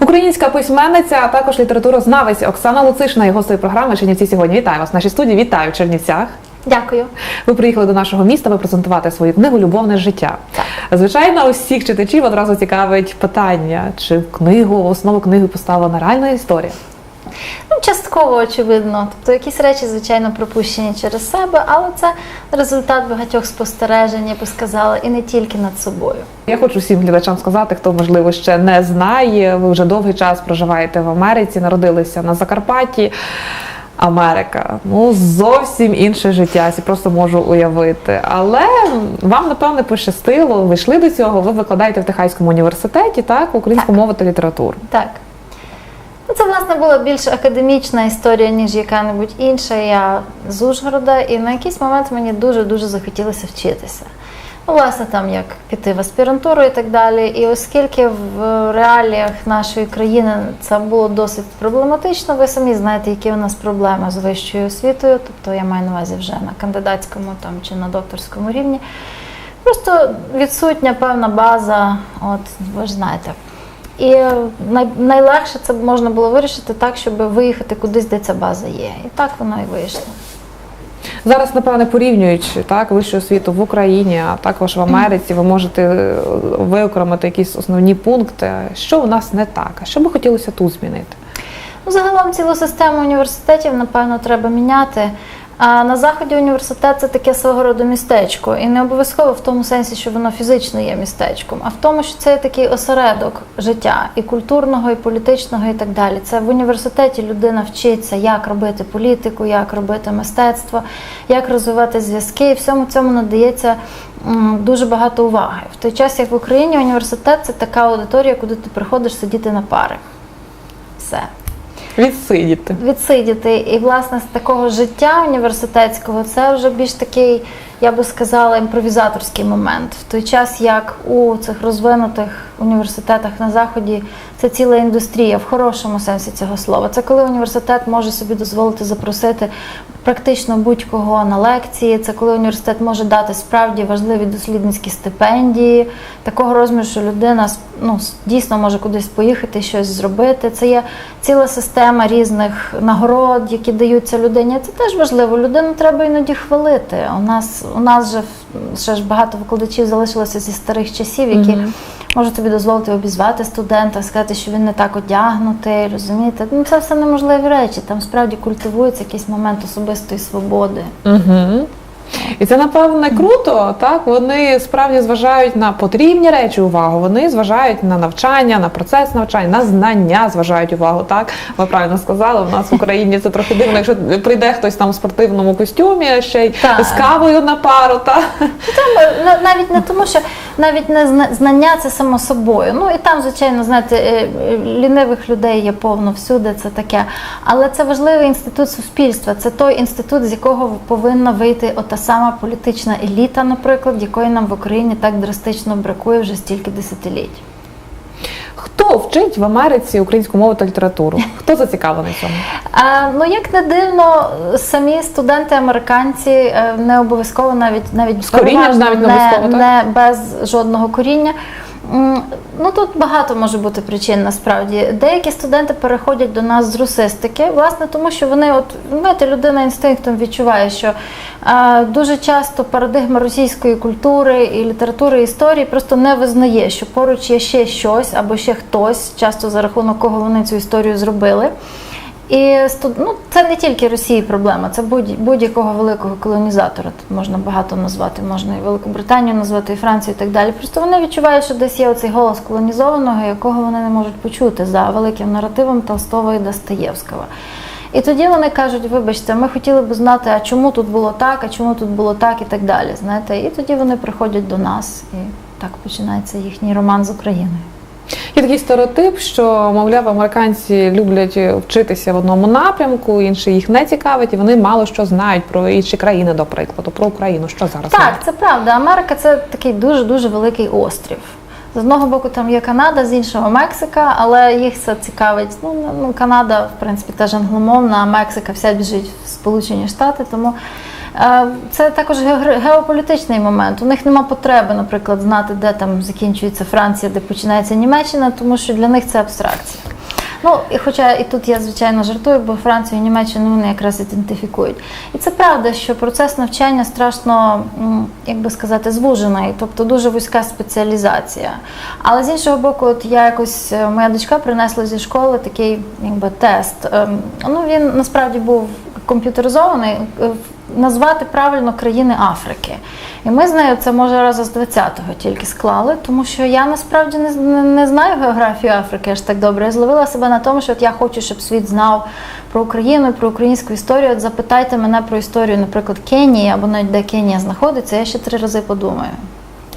Українська письменниця, а також літературознавець Оксана Луцишна і гостею програми Чернівці сьогодні. Вітаю вас в нашій студії. Вітаю в Чернівцях. Дякую. Ви приїхали до нашого міста, аби презентувати свою книгу Любовне життя. Звичайно, усіх читачів одразу цікавить питання, чи в книгу, в основу книги поставлена реальна історія. Ну, частково очевидно. Тобто якісь речі, звичайно, пропущені через себе, але це результат багатьох спостережень, я би сказала, і не тільки над собою. Я хочу всім глядачам сказати, хто можливо ще не знає. Ви вже довгий час проживаєте в Америці, народилися на Закарпатті. Америка, ну зовсім інше життя, я просто можу уявити. Але вам напевне пощастило, ви йшли до цього. Ви викладаєте в Техаському університеті, так українську Так. мову та літературу. Так. Ну, Це, власне, була більш академічна історія, ніж яка-небудь інша. Я з Ужгорода, і на якийсь момент мені дуже-дуже захотілося вчитися. Ну, власне, там як піти в аспірантуру і так далі. І оскільки в реаліях нашої країни це було досить проблематично, ви самі знаєте, які у нас проблеми з вищою освітою, тобто я маю на увазі вже на кандидатському там, чи на докторському рівні. Просто відсутня певна база, от ви ж знаєте. І най, найлегше це можна було вирішити так, щоб виїхати кудись, де ця база є. І так воно і вийшло. Зараз, напевне, порівнюючи так вищу освіту в Україні, а також в Америці, ви можете е, виокремити якісь основні пункти, що у нас не так, а що би хотілося тут змінити. Ну, загалом цілу систему університетів, напевно, треба міняти. А на заході університет це таке свого роду містечко, і не обов'язково в тому сенсі, що воно фізично є містечком, а в тому, що це є такий осередок життя і культурного, і політичного, і так далі. Це в університеті людина вчиться, як робити політику, як робити мистецтво, як розвивати зв'язки. І всьому цьому надається дуже багато уваги. В той час, як в Україні, університет це така аудиторія, куди ти приходиш сидіти на пари. Все Відсидіти. відсидіти. І, власне, з такого життя університетського це вже більш такий, я би сказала, імпровізаторський момент. В той час, як у цих розвинутих університетах на заході це ціла індустрія в хорошому сенсі цього слова. Це коли університет може собі дозволити запросити практично будь-кого на лекції. Це коли університет може дати справді важливі дослідницькі стипендії, такого розміру, що людина ну, дійсно може кудись поїхати, щось зробити. Це є ціла система різних нагород, які даються людині. Це теж важливо. Людину треба іноді хвалити. У нас у нас же ще ж багато викладачів залишилося зі старих часів, які Мгм. можуть собі дозволити обізвати студента, сказати, що він не так одягнутий, розумієте? Ну це все неможливі речі. Там справді культивується якийсь момент особистої свободи. Угу. І це напевне круто. Так вони справді зважають на потрібні речі увагу. Вони зважають на навчання, на процес навчання, на знання зважають увагу. Так ви правильно сказали. У нас в Україні це трохи дивно. Якщо прийде хтось там у спортивному костюмі, а ще й Так. з кавою на пару, так Там е, навіть не тому, що навіть не знання це само собою. Ну і там, звичайно, знаєте, е, е, лінивих людей є повно всюди, це таке. Але це важливий інститут суспільства. Це той інститут, з якого повинна вийти ота сама політична еліта, наприклад, якої нам в Україні так драстично бракує вже стільки десятиліть. хто вчить в Америці українську мову та літературу? Хто зацікавлений цьому? А, ну як не дивно, самі студенти американці е, не обов'язково навіть навіть навіть не так? не без жодного коріння. Ну тут багато може бути причин насправді. Деякі студенти переходять до нас з русистики, власне, тому що вони, от знаєте, людина інстинктом відчуває, що е, дуже часто парадигма російської культури і літератури і історії просто не визнає, що поруч є ще щось або ще хтось, часто за рахунок кого вони цю історію зробили. І ну, це не тільки Росії проблема, це будь- будь-якого великого колонізатора. Тут можна багато назвати, можна і Великобританію назвати, і Францію, і так далі. Просто вони відчувають, що десь є оцей голос колонізованого, якого вони не можуть почути за великим наративом Толстого і Достоєвського. І тоді вони кажуть, вибачте, ми хотіли б знати, а чому тут було так, а чому тут було так, і так далі. Знаєте, і тоді вони приходять до нас, і так починається їхній роман з Україною. Є такий стереотип, що мовляв, американці люблять вчитися в одному напрямку, інші їх не цікавить, і вони мало що знають про інші країни, до прикладу, про Україну. Що зараз Так, це правда. Америка це такий дуже дуже великий острів. З одного боку там є Канада, з іншого Мексика, але їх це цікавить. Ну, ну Канада, в принципі, теж англомовна, а Мексика вся біжить в Сполучені Штати. Тому Це також геополітичний момент. У них нема потреби, наприклад, знати, де там закінчується Франція, де починається Німеччина, тому що для них це абстракція. Ну, і хоча і тут я звичайно жартую, бо Францію і Німеччину вони якраз ідентифікують. І це правда, що процес навчання страшно, як би сказати, звужений, тобто дуже вузька спеціалізація. Але з іншого боку, от я якось е, моя дочка принесла зі школи такий якби тест. Ем, Ну він насправді був комп'ютеризований. Назвати правильно країни Африки. І ми з нею це може разу з 20-го тільки склали, тому що я насправді не, не, не знаю географію Африки аж так добре. Я зловила себе на тому, що от я хочу, щоб світ знав про Україну, про українську історію. От запитайте мене про історію, наприклад, Кенії або навіть де Кенія знаходиться, я ще три рази подумаю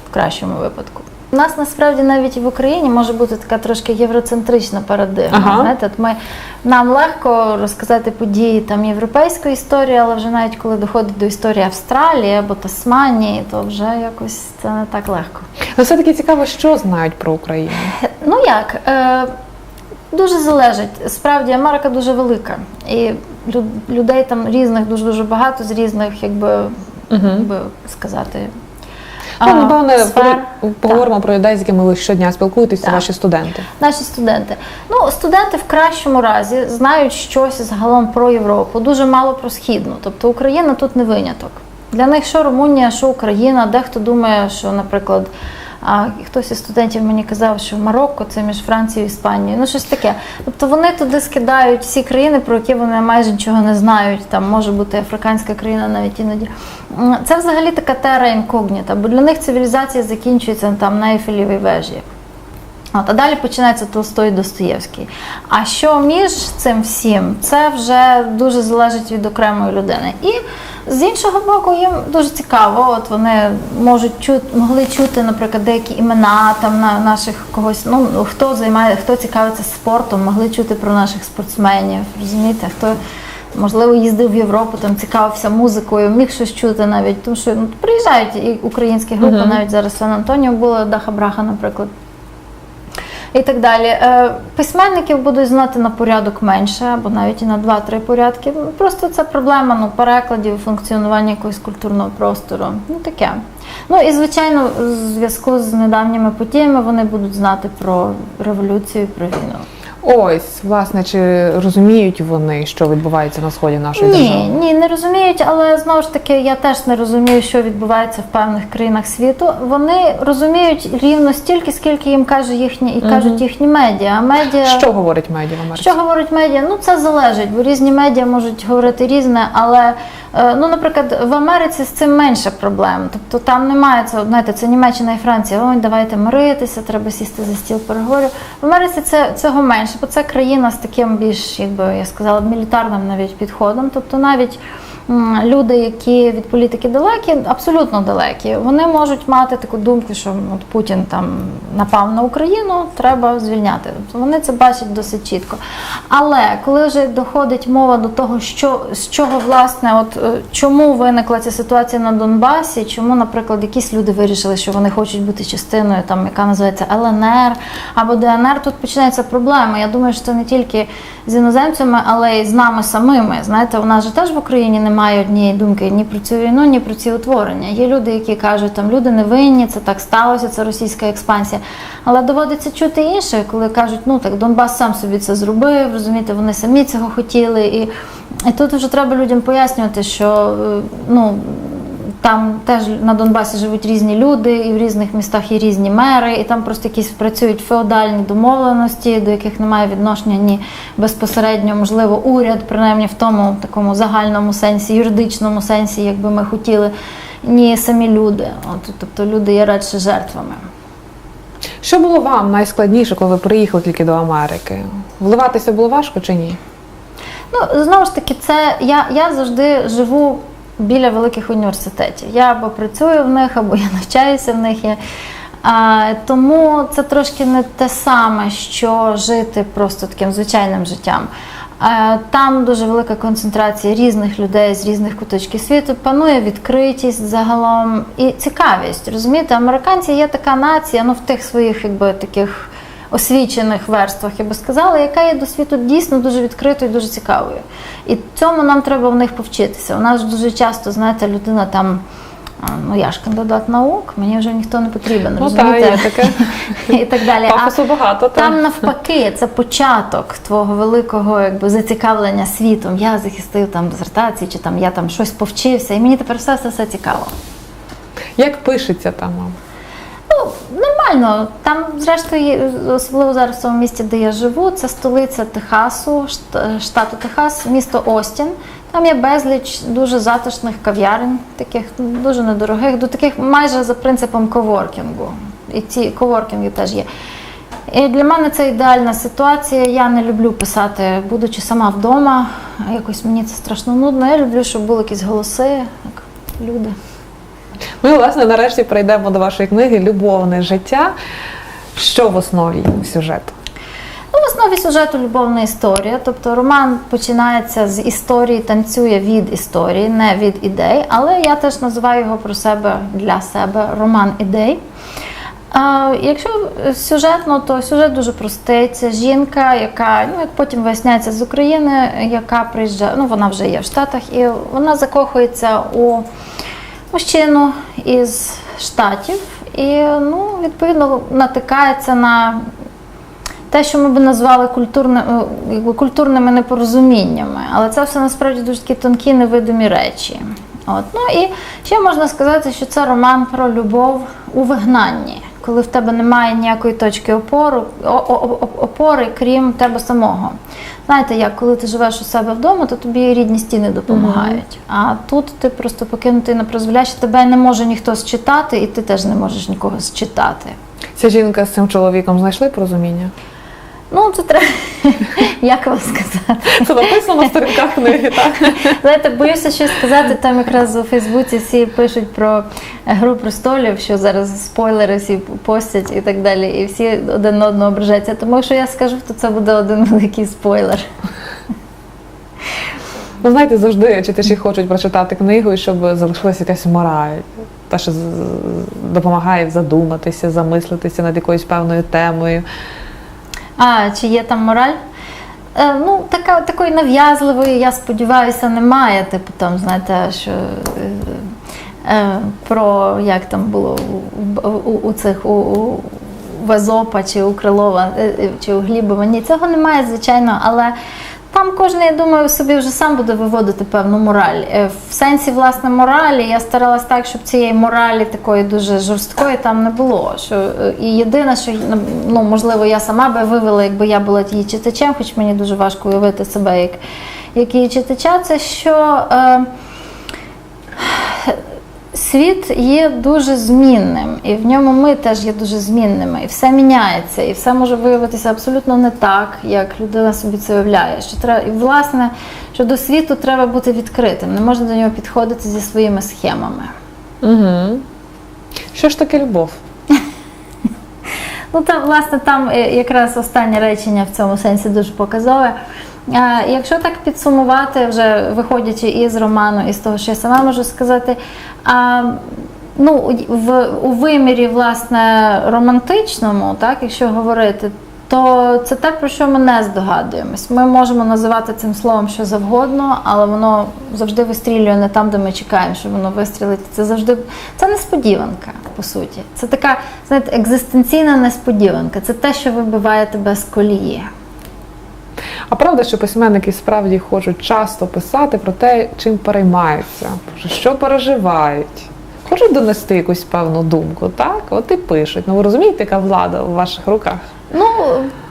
в кращому випадку. У нас насправді навіть і в Україні може бути така трошки євроцентрична парадигма. Ага. Знаєте, от ми нам легко розказати події там європейської історії, але вже навіть коли доходить до історії Австралії або Тасманії, то вже якось це не так легко. Ну, все-таки цікаво, що знають про Україну. Ну як? Е, дуже залежить. Справді Америка дуже велика. І людей там різних дуже дуже багато з різних, якби, як би сказати. Ну, а, напевне, сфер. поговоримо про людей, з якими ви щодня спілкуєтеся, ваші студенти. Наші студенти. Ну, студенти в кращому разі знають щось загалом про Європу, дуже мало про східну. Тобто Україна тут не виняток. Для них що Румунія, що Україна, дехто думає, що, наприклад, а, хтось із студентів мені казав, що Марокко це між Францією і Іспанією. Ну, щось таке. Тобто вони туди скидають всі країни, про які вони майже нічого не знають. Там може бути африканська країна навіть іноді. Це взагалі така тера інкогніта, бо для них цивілізація закінчується там на Ейфелівій вежі. От, а далі починається Толстой і Достоєвський. А що між цим всім, це вже дуже залежить від окремої людини. І з іншого боку, їм дуже цікаво. От вони можуть чути, могли чути, наприклад, деякі імена там на наших когось. Ну хто займає, хто цікавиться спортом, могли чути про наших спортсменів. Розумієте, хто. Можливо, їздив в Європу, там цікавився музикою, міг щось чути навіть, тому що ну, приїжджають і українські групи, Мгм. навіть зараз в Сан-Антоніо було Даха Браха, наприклад і так далі. Е, Письменників будуть знати на порядок менше, або навіть і на 2-3 порядки. Просто це проблема ну, перекладів, функціонування якогось культурного простору. Ну таке. Ну і звичайно, в зв'язку з недавніми подіями вони будуть знати про революцію, про війну. Ось, власне, чи розуміють вони, що відбувається на сході нашої Ні, держави? ні, не розуміють, але знову ж таки я теж не розумію, що відбувається в певних країнах світу. Вони розуміють рівно стільки, скільки їм каже їхні і кажуть їхні медіа. А медіа Що говорить медіа в Америці? Що говорить медіа? Ну це залежить, бо різні медіа можуть говорити різне, але ну, наприклад, в Америці з цим менше проблем. Тобто там немає цього, знаєте, це Німеччина і Франція. Ой, давайте миритися, треба сісти за стіл переговорів. В Америці це цього менше, бо це країна з таким більш, якби я сказала, мілітарним навіть підходом. Тобто навіть. Люди, які від політики далекі, абсолютно далекі, вони можуть мати таку думку, що от Путін там напав на Україну, треба звільняти. Вони це бачать досить чітко. Але коли вже доходить мова до того, що з чого власне, от е, чому виникла ця ситуація на Донбасі, чому, наприклад, якісь люди вирішили, що вони хочуть бути частиною, там яка називається ЛНР або ДНР, тут починається проблема. Я думаю, що це не тільки з іноземцями, але й з нами самими. Знаєте, у нас же теж в Україні немає однієї думки ні про цю війну, ні про ці утворення. Є люди, які кажуть, там люди не винні, це так сталося, це російська експансія. Але доводиться чути інше, коли кажуть, ну так Донбас сам собі це зробив, розумієте, вони самі цього хотіли. І, і тут вже треба людям пояснювати, що е, ну. Там теж на Донбасі живуть різні люди, і в різних містах є різні мери, і там просто якісь працюють феодальні домовленості, до яких немає відношення ні безпосередньо, можливо, уряд, принаймні в тому такому загальному сенсі, юридичному сенсі, як би ми хотіли, ні самі люди. От, тобто люди є радше жертвами. Що було вам найскладніше, коли ви приїхали тільки до Америки? Вливатися було важко чи ні? Ну, знову ж таки, це я, я завжди живу біля великих університетів. Я або працюю в них, або я навчаюся в них. А, тому це трошки не те саме, що жити просто таким звичайним життям. Е, Там дуже велика концентрація різних людей з різних куточків світу. Панує відкритість загалом і цікавість. Розумієте, американці є така нація, ну в тих своїх, якби таких освічених верствах, я би сказала, яка є до світу дійсно дуже відкритою і дуже цікавою. І цьому нам треба в них повчитися. У нас дуже часто, знаєте, людина там. Ну, я ж кандидат наук, мені вже ніхто не потрібен, Ну, та, розумієте? є таке. і так далі. Пафосу багато. та. там навпаки, це початок твого великого якби, зацікавлення світом. Я захистив там дисертації, чи там я там щось повчився, і мені тепер все все, все цікаво. Як пишеться там? Ну, нормально. Там, зрештою, особливо зараз в тому місті, де я живу, це столиця Техасу, шт- штату Техас, місто Остін. Там є безліч дуже затишних кав'ярень, таких дуже недорогих, до таких майже за принципом коворкінгу. І ці коворкінги теж є. І для мене це ідеальна ситуація. Я не люблю писати, будучи сама вдома. Якось мені це страшно нудно. Я люблю, щоб були якісь голоси, як люди. Ми, власне, нарешті перейдемо до вашої книги Любовне життя. Що в основі сюжету? Ну, в основі сюжету любовна історія. Тобто роман починається з історії, танцює від історії, не від ідей. Але я теж називаю його про себе для себе роман ідей. Якщо сюжетно, то сюжет дуже простий. Це жінка, яка, ну як потім виясняється з України, яка приїжджає, ну вона вже є в Штатах, і вона закохується у мужчину із штатів, і ну, відповідно натикається на те, що ми би назвали культурне, е, культурними непорозуміннями. Але це все насправді дуже такі тонкі, невидимі речі. От. Ну і ще можна сказати, що це роман про любов у вигнанні, коли в тебе немає ніякої точки опору, опори, крім тебе самого. Знаєте, як коли ти живеш у себе вдома, то тобі рідні стіни допомагають. А тут ти просто покинутий на призволяще, тебе не може ніхто считати, і ти теж не можеш нікого считати. Ця жінка з цим чоловіком знайшли порозуміння? Ну, це треба, як вам сказати. Це написано на сторінках книги, так? Знаєте, боюся щось сказати. Там якраз у Фейсбуці всі пишуть про гру престолів, що зараз спойлери всі постять і так далі, і всі один на одного ображаються. Тому якщо я скажу, то це буде один великий спойлер. Ну, знаєте, завжди читачі хочуть прочитати книгу, і щоб залишилася якась мораль. Та, що допомагає задуматися, замислитися над якоюсь певною темою. А чи є там мораль? Е, ну, така, такої нав'язливої, я сподіваюся, немає. Типу там, знаєте, що е, про як там було у, у, у цих у, у в чи у Крилова е, е, чи у Глібова. Ні, цього немає, звичайно, але. Там кожен, я думаю, собі вже сам буде виводити певну мораль. Е, В сенсі власне моралі я старалась так, щоб цієї моралі такої дуже жорсткої там не було. Що е, і єдине, що ну можливо я сама би вивела, якби я була її читачем, хоч мені дуже важко уявити себе як, як її читача, це що. Е, Світ є дуже змінним, і в ньому ми теж є дуже змінними, і все міняється, і все може виявитися абсолютно не так, як людина собі це уявляє. Що треба, і власне, що до світу треба бути відкритим, не можна до нього підходити зі своїми схемами. Угу. Що ж таке любов? Ну там, власне, там е, якраз останнє речення в цьому сенсі дуже показове. Якщо так підсумувати, вже виходячи із роману, і з того, що я сама можу сказати, ну, в, у вимірі власне романтичному, так, якщо говорити, то це те, про що ми не здогадуємось. Ми можемо називати цим словом що завгодно, але воно завжди вистрілює не там, де ми чекаємо, що воно вистрілить. Це завжди це несподіванка, по суті. Це така, знаєте, екзистенційна несподіванка. Це те, що вибиває тебе з колії. А правда, що письменники справді хочуть часто писати про те, чим переймаються, що переживають. Хочуть донести якусь певну думку, так? От і пишуть. Ну ви розумієте, яка влада у ваших руках? Ну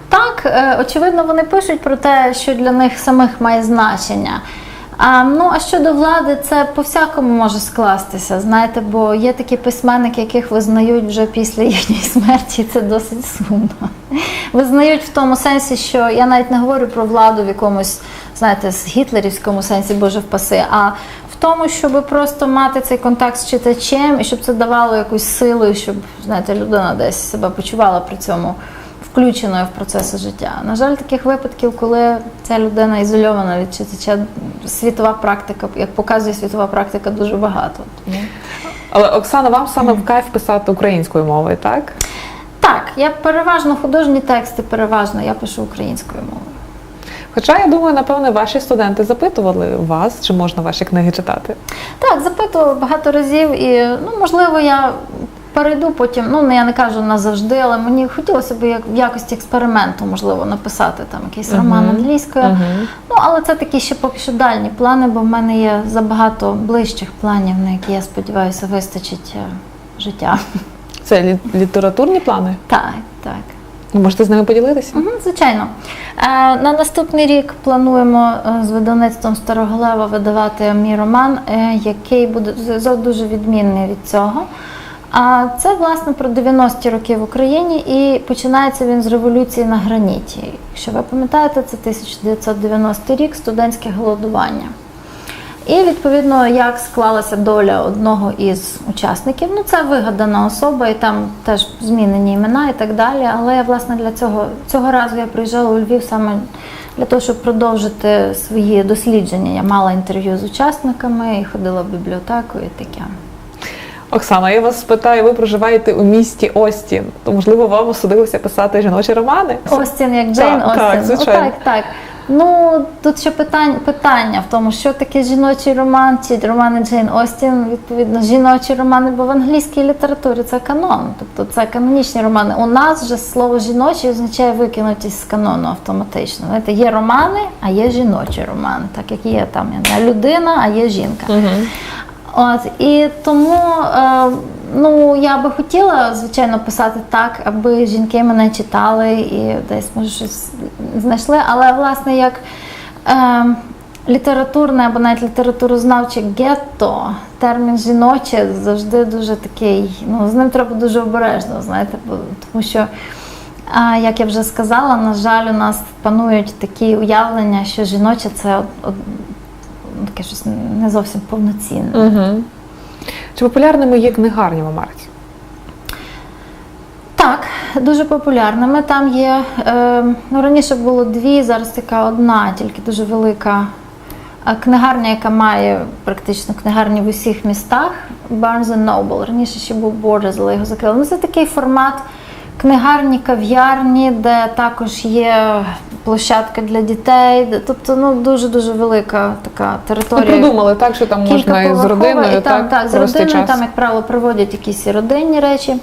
так, е, очевидно, вони пишуть про те, що для них самих має значення. А, ну, а щодо влади, це по-всякому може скластися, знаєте, бо є такі письменники, яких визнають вже після їхньої смерті, і це досить сумно. Визнають в тому сенсі, що я навіть не говорю про владу в якомусь, знаєте, з гітлерівському сенсі, боже впаси, а в тому, щоб просто мати цей контакт з читачем і щоб це давало якусь силу, і щоб знаєте, людина десь себе почувала при цьому включеною в процеси життя. На жаль, таких випадків, коли ця людина ізольована від читача, світова практика, як показує світова практика, дуже багато. Але Оксана, вам саме в кайф писати українською мовою, так? Так, я переважно художні тексти, переважно я пишу українською мовою. Хоча я думаю, напевне, ваші студенти запитували вас, чи можна ваші книги читати. Так, запитувала багато разів, і ну можливо, я перейду потім. Ну я не кажу назавжди, але мені хотілося б як в якості експерименту, можливо, написати там якийсь роман англійською. Мгм. Ну але це такі ще поки що дальні плани, бо в мене є забагато ближчих планів, на які я сподіваюся вистачить е, життя. Це лі- літературні плани? Так, так. Можете з ними поділитися? Мгм, Звичайно. Е, На наступний рік плануємо е, з видавництвом Староголева видавати мій роман, е, який буде з- дуже відмінний від цього. А це власне про 90-ті роки в Україні, і починається він з революції на граніті. Якщо ви пам'ятаєте, це 1990 рік, студентське голодування. І відповідно, як склалася доля одного із учасників. Ну, це вигадана особа, і там теж змінені імена і так далі. Але я власне для цього цього разу я приїжджала у Львів саме для того, щоб продовжити свої дослідження. Я мала інтерв'ю з учасниками і ходила в бібліотеку і таке. Оксана, я вас спитаю, ви проживаєте у місті Остін. То можливо вам судилося писати жіночі романи? Остін, як Джейн Так, Остін. так, звичайно. так, так. Ну тут ще питання, питання в тому, що таке жіночий роман чи романи Джейн Остін, відповідно, жіночі романи, бо в англійській літературі це канон, тобто це канонічні романи. У нас же слово жіночий означає викинутість з канону автоматично. Знаєте, є романи, а є жіночі романи, так як є там я знаю, людина, а є жінка. От і тому е, ну я би хотіла звичайно писати так, аби жінки мене читали і десь може щось знайшли. Але власне як е, літературне або навіть літературознавче гетто, термін жіноче завжди дуже такий. Ну з ним треба дуже обережно, знаєте, бо тому що. Як я вже сказала, на жаль, у нас панують такі уявлення, що жіноче це таке щось не зовсім повноцінне. Угу. Чи популярними є книгарні в Америці? Так, дуже популярними. Там є е, ну раніше було дві, зараз така одна, тільки дуже велика е, книгарня, яка має практично книгарні в усіх містах. Barnes Noble. Раніше ще був Borders, але його закрили. Ну, це такий формат книгарні, кав'ярні, де також є площадка для дітей. Тобто, ну дуже дуже велика така територія. придумали так, що там можна і з родиною і там, так, так, з родиною, час. там, як правило, проводять якісь родинні речі.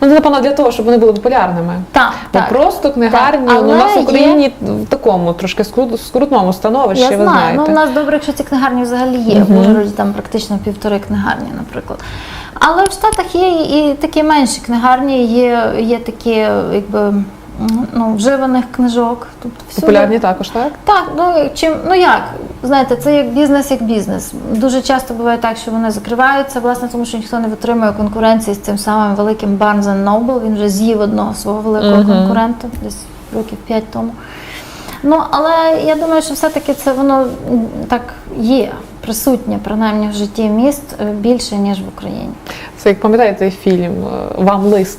Ну, це, напевно, для того, щоб вони були популярними. Так, так. просто книгарні Так, ну, у нас в є- Україні в такому трошки скрутному становищі, Я ви знаєте. ну у нас добре, якщо ці книгарні взагалі є. В Ужгороді там практично півтори книгарні, наприклад. Але в Штатах є і такі менші книгарні, є, є такі, якби ну, вживаних книжок. Тобто всюди- Популярні також, так? Так, ну чим ну як знаєте, це як бізнес, як бізнес. Дуже часто буває так, що вони закриваються, власне, тому що ніхто не витримує конкуренції з цим самим великим Barnes Noble. Він вже з'їв одного свого великого конкурента десь років п'ять тому. Ну але я думаю, що все-таки це воно так є присутнє, принаймні в житті міст е, більше ніж в Україні. Це як пам'ятаєте фільм е, Вам лист.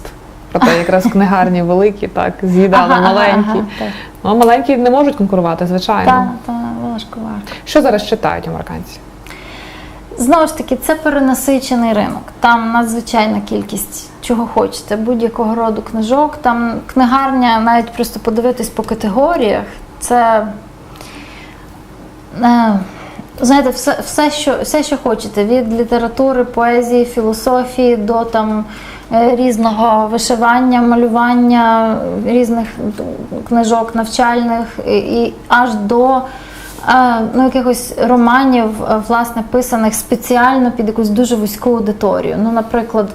Про те, якраз книгарні великі, так, з'їдали Ага, ага, маленькі. ага, так. Ну, маленькі не можуть конкурувати, звичайно. Та, та важкувато. Що зараз читають американці? Знову ж таки, це перенасичений ринок. Там надзвичайна кількість чого хочете, будь-якого роду книжок. Там книгарня, навіть просто подивитись по категоріях, це. Е, Знаєте, все, все, що, все, що хочете, від літератури, поезії, філософії до там різного вишивання, малювання, різних книжок навчальних і, аж до е, ну, якихось романів, е, власне, писаних спеціально під якусь дуже вузьку аудиторію. Ну, наприклад,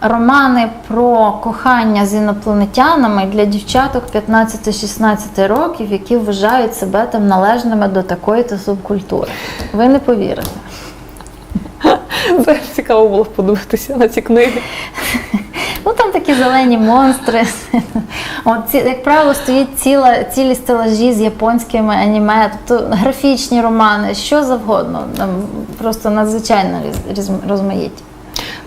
романи про кохання з інопланетянами для дівчаток 15-16 років, які вважають себе там належними до такої-то субкультури. Ви не повірите. Це цікаво було подивитися на ці книги. Ну там такі зелені монстри. От, ці, як правило, стоїть ціла, цілі стелажі з японськими аніме, тобто графічні романи, що завгодно. Там просто надзвичайно різ, розмаїття.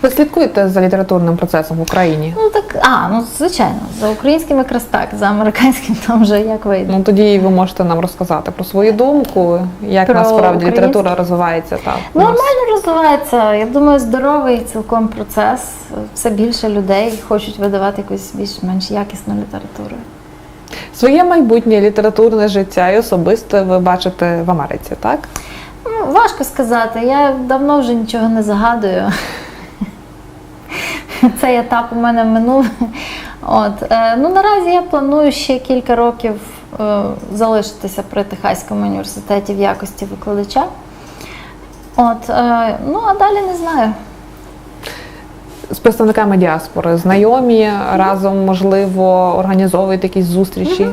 Ви слідкуєте за літературним процесом в Україні? Ну так, а, ну звичайно, за українським якраз так, за американським там вже як вийде. Ну тоді ви можете нам розказати про свою думку, як Про насправді українське? література розвивається так. Нормально розвивається. Я думаю, здоровий цілком процес. Все більше людей хочуть видавати якусь більш-менш якісну літературу. Своє майбутнє літературне життя і особисте ви бачите в Америці, так? Ну, важко сказати. Я давно вже нічого не загадую. Цей етап у мене минув. От. е, Ну, наразі я планую ще кілька років е, залишитися при Техаському університеті в якості викладача. От, е, ну, а далі не знаю. З представниками діаспори знайомі разом, можливо, організовують якісь зустрічі.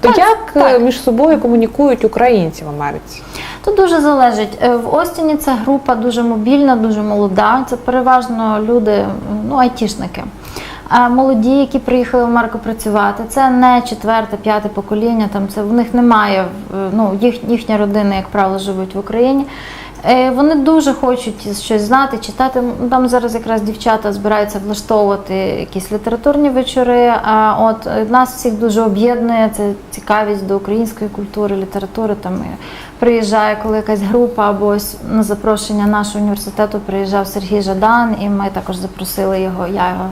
Тобто, Так, як так. між собою комунікують українці в Америці? Тут дуже залежить. Е, В Остіні ця група дуже мобільна, дуже молода. Це переважно люди, ну, айтішники. Молоді, які приїхали в Марко працювати, це не четверте, п'яте покоління. Там це в них немає. Ну їх їхня родина, як правило, живуть в Україні. Е, Вони дуже хочуть щось знати, читати. Там зараз якраз дівчата збираються влаштовувати якісь літературні вечори. А от е, нас всіх дуже об'єднує це цікавість до української культури, літератури. Там е, приїжджає, коли якась група або ось на запрошення нашого університету приїжджав Сергій Жадан, і ми також запросили його. Я його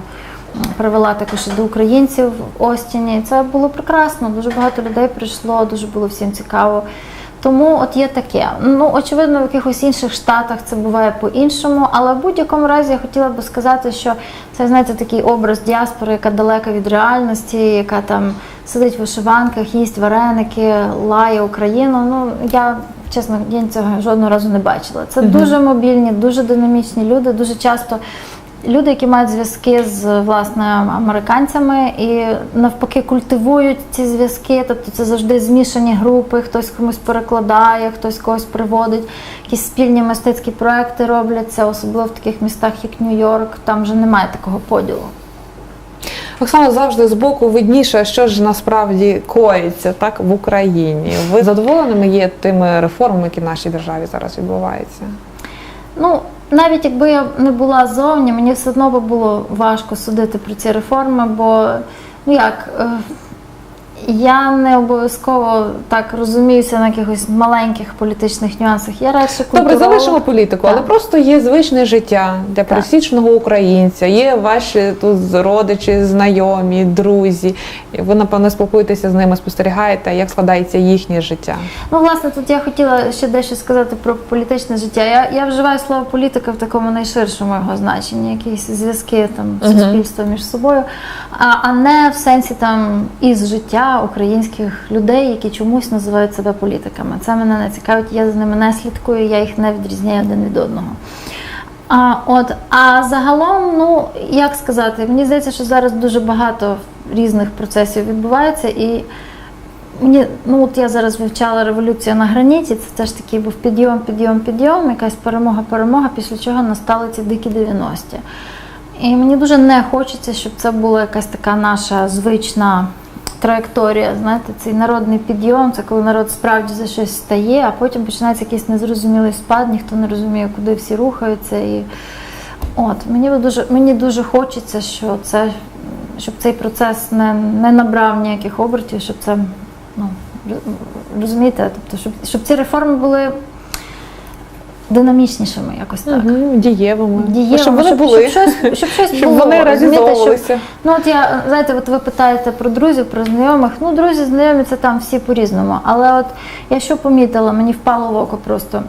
привела також до українців в Остіні. Це було прекрасно. Дуже багато людей прийшло, дуже було всім цікаво. Тому от є таке. Ну, очевидно, в якихось інших штатах це буває по-іншому, але в будь-якому разі я хотіла би сказати, що це знаєте такий образ діаспори, яка далека від реальності, яка там сидить в вишиванках, їсть вареники, лає Україну. Ну я чесно я цього жодного разу не бачила. Це дуже мобільні, дуже динамічні люди, дуже часто. Люди, які мають зв'язки з власне американцями і навпаки культивують ці зв'язки, тобто це завжди змішані групи, хтось комусь перекладає, хтось когось приводить, якісь спільні мистецькі проекти робляться, особливо в таких містах, як Нью-Йорк, там вже немає такого поділу. Оксана завжди з боку видніше, що ж насправді коїться так в Україні. Ви задоволеними є тими реформами, які в нашій державі зараз відбуваються? Ну, навіть якби я не була зовні, мені все одно було важко судити про ці реформи, бо ну як. Я не обов'язково так розуміюся на якихось маленьких політичних нюансах. Я радше Добре, культуролог. залишимо політику, але просто є звичне життя для пересічного українця. Є ваші тут родичі, знайомі, друзі. Ви напевно спілкуєтеся з ними, спостерігаєте, як складається їхнє життя. Ну, власне, тут я хотіла ще дещо сказати про політичне життя. Я, я вживаю слово політика в такому найширшому його значенні, якісь зв'язки там суспільства між собою, а, а не в сенсі там із життя українських людей, які чомусь називають себе політиками. Це мене не цікавить, я з ними не слідкую, я їх не відрізняю один від одного. А, от, а загалом, ну як сказати, мені здається, що зараз дуже багато різних процесів відбувається, і Мені, ну от я зараз вивчала революцію на граніті, це теж такий був підйом, підйом, підйом, якась перемога, перемога, після чого настали ці дикі 90-ті. І мені дуже не хочеться, щоб це була якась така наша звична траєкторія. Знаєте, цей народний підйом, це коли народ справді за щось стає, а потім починається якийсь незрозумілий спад, ніхто не розуміє, куди всі рухаються. І от мені дуже мені дуже хочеться, що це щоб цей процес не, не набрав ніяких обертів, щоб це ну розумієте, тобто, щоб, щоб ці реформи були динамічнішими, якось так. Мгм, Дієвими. Дієвими, щоб вони щоб, були. щоб щось, щоб щось Щоб було, вони розумієте, щоб- Ну от я знаєте, от ви питаєте про друзів, про знайомих. Ну, друзі, знайомі це там всі по-різному. Але от я що помітила, мені впало в око просто.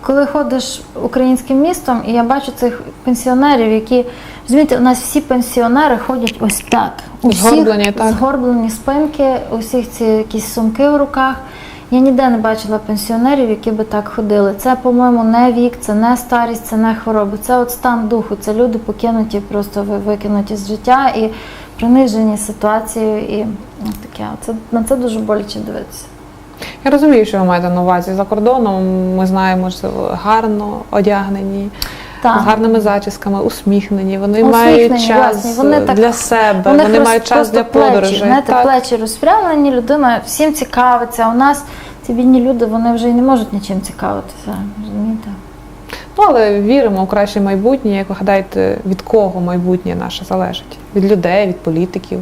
Коли ходиш українським містом, і я бачу цих пенсіонерів, які розумієте, у нас всі пенсіонери ходять ось так. У Згорблені, так. згорблені спинки, у всіх ці якісь сумки в руках. Я ніде не бачила пенсіонерів, які би так ходили. Це, по-моєму, не вік, це не старість, це не хвороби. Це от стан духу. Це люди покинуті, просто викинуті з життя і принижені ситуацією. І ну, таке. Це на це дуже боляче дивитися. Я розумію, що ви маєте на увазі за кордоном. Ми знаємо, що гарно одягнені, Так. з гарними зачісками, усміхнені. Вони Усміхнені, мають час власне, вони так- для себе, вони роз- мають час для подорожей. Знаєте, Так. плечі розпрямлені, людина всім цікавиться. У нас ці бідні люди вони вже й не можуть нічим цікавитися. Розумієте? Ну, але віримо у краще майбутнє. Як ви гадаєте, від кого майбутнє наше залежить? Від людей, від політиків?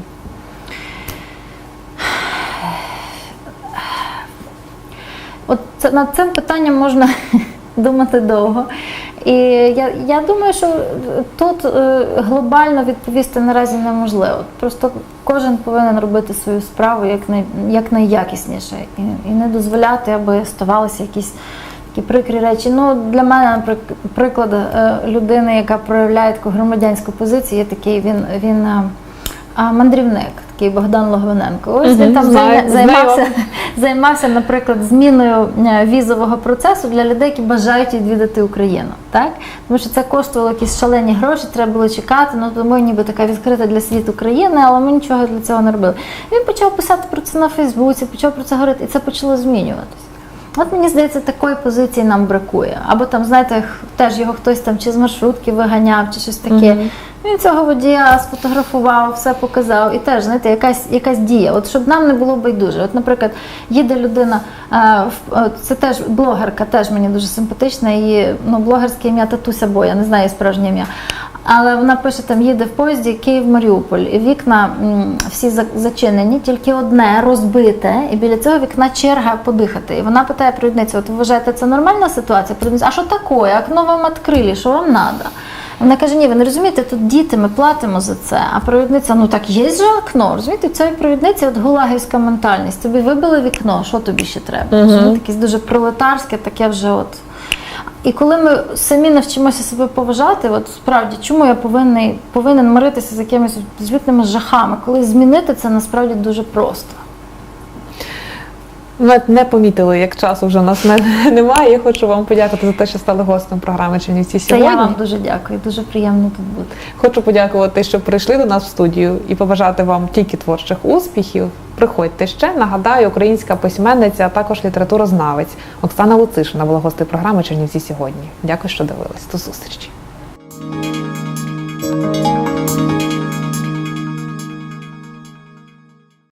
От це, над цим питанням можна думати довго. І я, я думаю, що тут е, глобально відповісти наразі неможливо. Просто кожен повинен робити свою справу як, най, як найякісніше і, і не дозволяти, аби ставалися якісь такі прикрі речі. Ну, для мене, приклад е, людини, яка проявляє таку громадянську позицію, є такий він. він е, мандрівник, такий Богдан Логвиненко. Ось він там знаю, займався, знаю. займався, наприклад, зміною е, візового процесу для людей, які бажають відвідати Україну. Так? Тому що це коштувало якісь шалені гроші, треба було чекати. Ну тому ніби така відкрита для світу країна, але ми нічого для цього не робили. Він почав писати про це на Фейсбуці, почав про це говорити, і це почало змінюватися. От мені здається, такої позиції нам бракує. Або там, знаєте, теж його хтось там чи з маршрутки виганяв, чи щось таке. Він цього водія сфотографував, все показав. І теж, знаєте, якась, якась дія. От щоб нам не було байдуже. От, наприклад, їде людина, е, е, це теж блогерка, теж мені дуже симпатична. Її ну, блогерське ім'я Татуся Боя, не знаю її справжнє ім'я. Але вона пише, там їде в поїзді Київ-Маріуполь, і вікна м, всі зачинені, тільки одне розбите, і біля цього вікна черга подихати. І вона питає провідницю, от ви вважаєте, це нормальна ситуація? Провідниця, а що таке? Окно вам відкрили, що вам треба? Вона каже, ні, ви не розумієте, тут діти, ми платимо за це. А провідниця, ну так є ж окно. Розумієте, це провідниця от гулагівська ментальність. Тобі вибили вікно, що тобі ще треба? Розумієте, якесь дуже пролетарське, таке вже от. І коли ми самі навчимося себе поважати, от справді, чому я повинен, повинен миритися з якимись звітними жахами, коли змінити це насправді дуже просто. Ми не помітили, як часу вже у нас не, немає. Я хочу вам подякувати за те, що стали гостем програми Чернівці Це сьогодні. я вам дуже дякую, дуже приємно тут бути. Хочу подякувати, що прийшли до нас в студію і побажати вам тільки творчих успіхів. Приходьте ще. Нагадаю, українська письменниця, а також літературознавець Оксана Луцишина була гостею програми Чернівці сьогодні. Дякую, що дивились. До зустрічі.